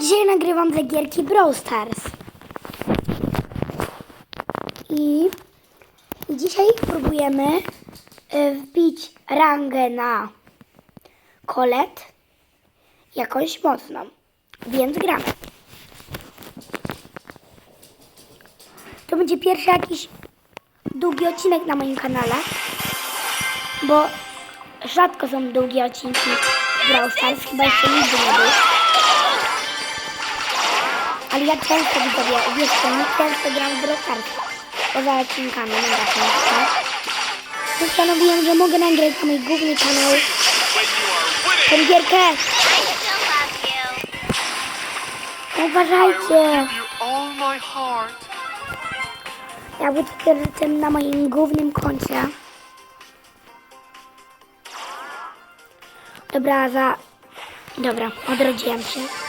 Dzisiaj nagrywam dla gierki Brawl Stars. I, dzisiaj próbujemy y, wbić rangę na kolet jakąś mocną. Więc gramy. To będzie pierwszy jakiś długi odcinek na moim kanale, bo rzadko są długie odcinki Brawl Stars, chyba jeszcze nigdy nie był. Ale ja często widzowie, uwierzcie mi, często gram w Brawl Stars. Poza odcinkami, mega często. Postanowiłem, że mogę nagrać na mój główny kanał tę. Uważajcie! Ja będę tym na moim głównym koncie. Dobra, za... Dobra, odrodziłem się.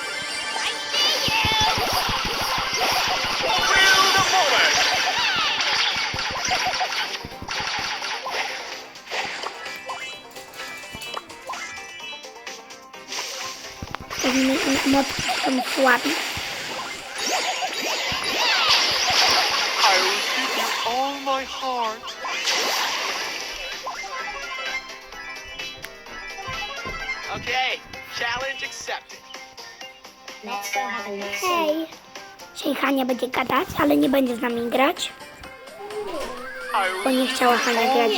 Pewnie moc są słabi. Okay, challenge accepted. Hej! Dzisiaj Hania będzie gadać, ale nie będzie z nami grać, bo nie chciała Hania grać.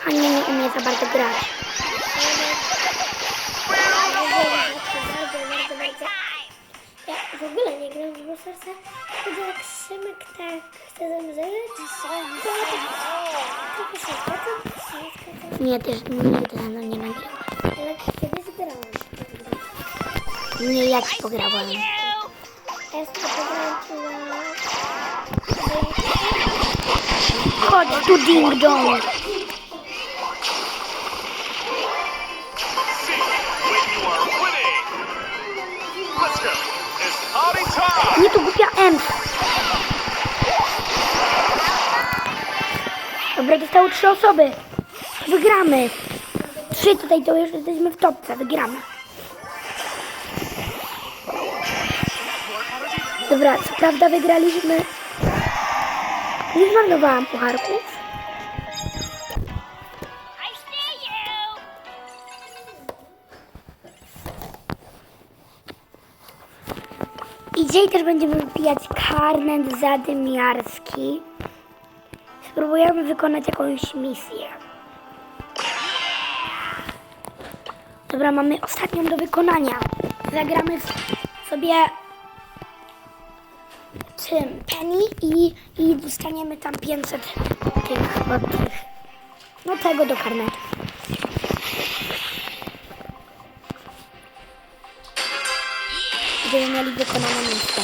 Hania nie umie za bardzo grać. W ogóle nie gram w Starsa, tylko jak Szymek tak chce ze mną zagrać, to tak się się nie też nigdy mną nie nagrywa. ale kiedyś grałam. Nie, ja ci pograłem. Ja pograłam na... Chodź tu, ding dong! Nie, to głupia M! Dobra, zostały trzy osoby. Wygramy. Trzy tutaj, to już jesteśmy w topce. Wygramy. Dobra, co prawda wygraliśmy. Nie zmarnowałam pucharków. Dzisiaj też będziemy wypijać karnet zadymiarski. Spróbujemy wykonać jakąś misję. Dobra, mamy ostatnią do wykonania. Zagramy sobie tym Penny i, i dostaniemy tam 500 tych, od tych, no tego do karnetu. Mieli wykonane misję.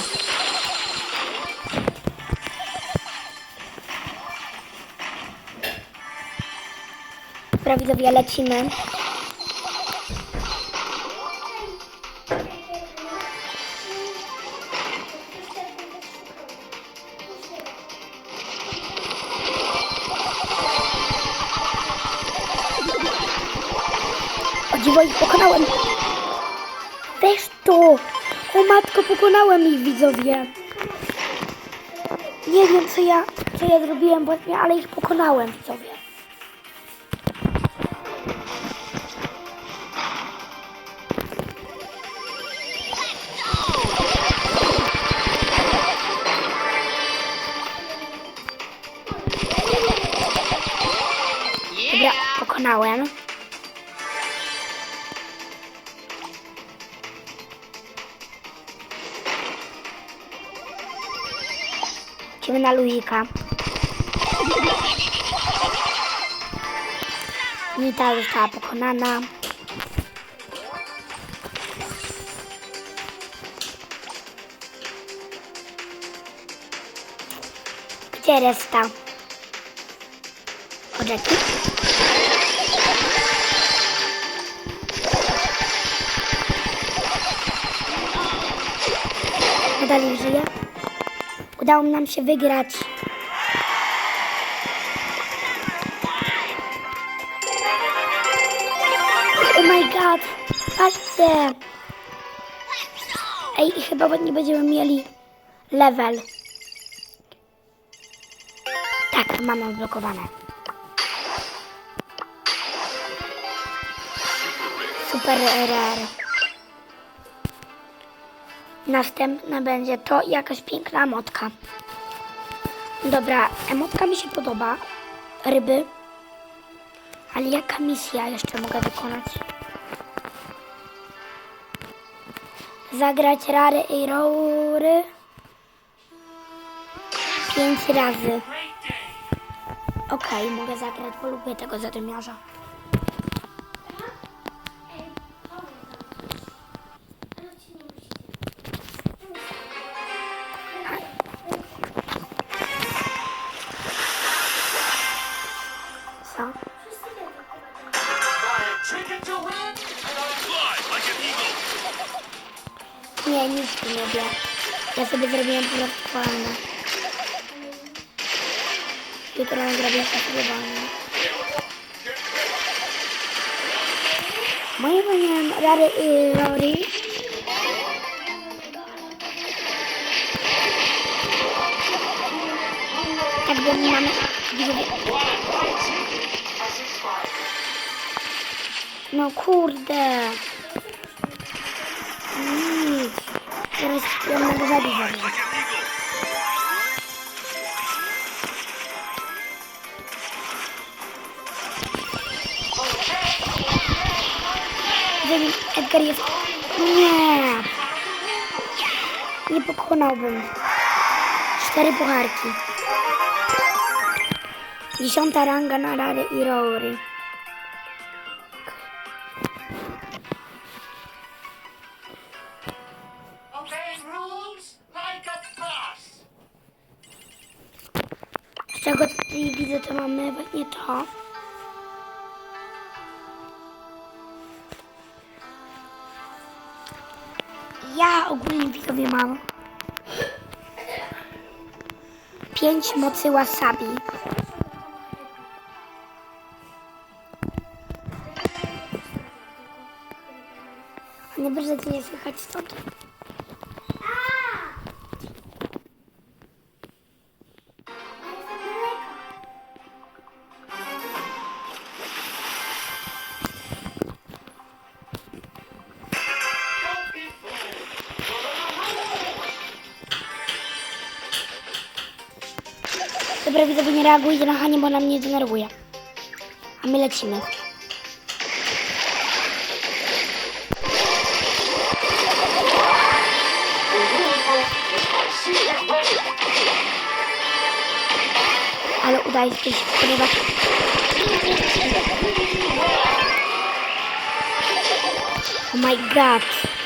Dobra, widzowie, lecimy. Dziwo, pokonałem. Weź to! O matko, pokonałem ich widzowie. Nie wiem co ja, co ja zrobiłem właśnie, ale ich pokonałem widzowie. Dobra, pokonałem. Idziemy na Luika. Nita została pokonana. Gdzie reszta? Odrzeki? Nadal żyje? Udało nam się wygrać. Oh my god. Patrzcie! Ej, chyba nie będziemy mieli level. Tak, mamy odblokowane. Super rare. Następne będzie to jakaś piękna motka. Dobra, emotka mi się podoba. Ryby. Ale jaka misja jeszcze mogę wykonać? Zagrać rary i rory pięć razy. Okej, mogę zagrać, bo lubię tego zadymiarza. Ja sobie zrobiłem po prostu wolne. Jutro zrobię sobie wolne. Moim zdaniem Rary i Rory jakby mamy No kurde. Nic. Teraz ja mogę zabić zabić. Gdzie Edgar jest? Nie. Nie pokonałbym. Cztery pucharki. Dziesiąta ranga na Rary i Rory. Z czego tutaj widzę, to mamy właśnie to. Ja ogólnie widzowie mam pięć mocy wasabi. Nie będzie nie słychać stąd. Reagujcie na Hanie, bo ona mnie denerwuje. A my lecimy. Ale udaje się, ponieważ... Oh my god.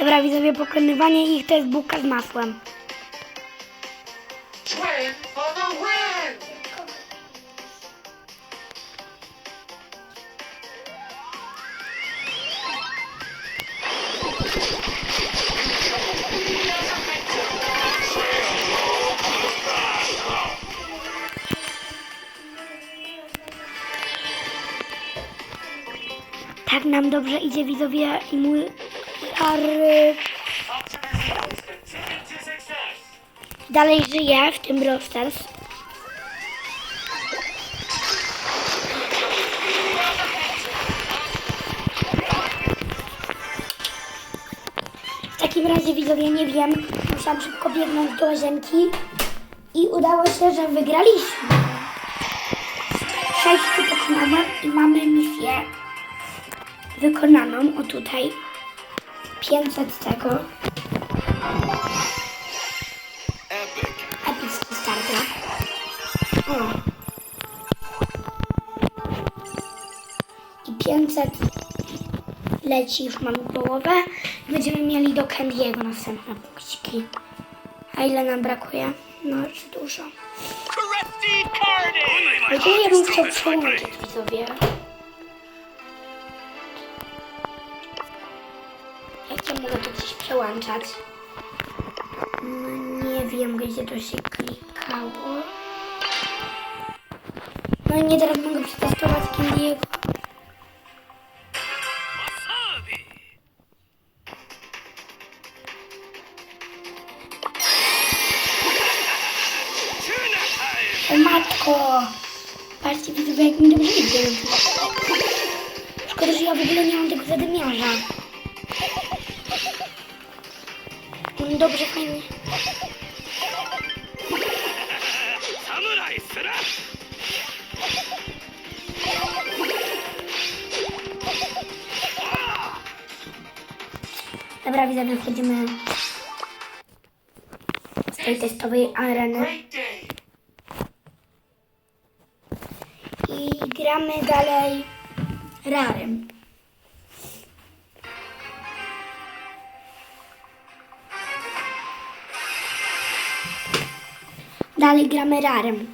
Dobra, widzowie, pokonywanie ich to jest bułka z masłem. Tak nam dobrze idzie, widzowie, i mój stary dalej żyje w tym Brawl. W takim razie, widzowie, nie wiem, musiałam szybko biegnąć do łazienki i udało się, że wygraliśmy. Sześciu pokonałem i mamy misję wykonaną. O tutaj 500 z tego. Epic. Epicki starter. O. 500 leci, już mamy połowę. Będziemy mieli do Candy'ego następne punkciki. A ile nam brakuje? No, już dużo. Bym chciał przełączyć widzowie. Przełączać? No nie wiem, gdzie to się klikało. No nie teraz mogę przetestować Candy'ego. Dobrze, fajnie. Dobra, widzowie, wchodzimy z tej testowej areny i gramy dalej rarem. Dalej gramy rarem.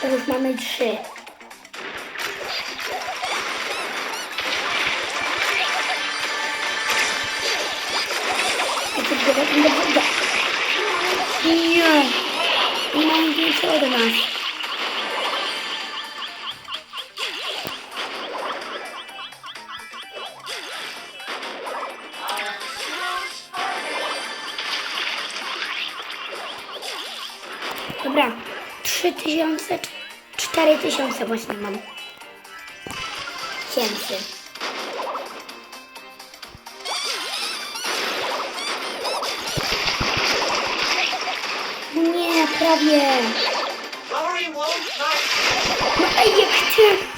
To już mamy trzy. Nie. Nie mają więcej od nas. Cztery tysiące właśnie mam. Tysięcy. Nie, prawie. No ej, jak ty...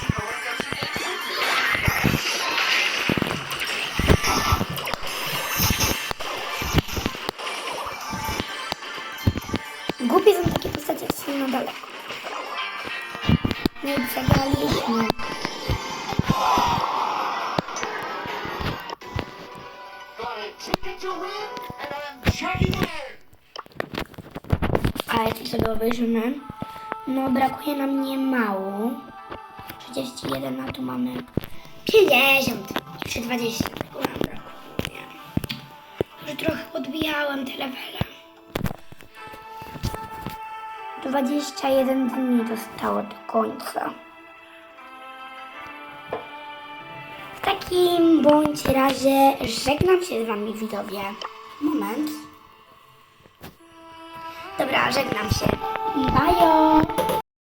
in. A jak sobie obejrzymy, no brakuje nam nie mało. 31, a tu mamy 50. Jeszcze 20 tego nam brakuje. Już trochę podbijałem te levele. 21 dni zostało do końca. Takim bądź razie żegnam się z wami widzowie. Moment. Dobra, żegnam się. Bajo!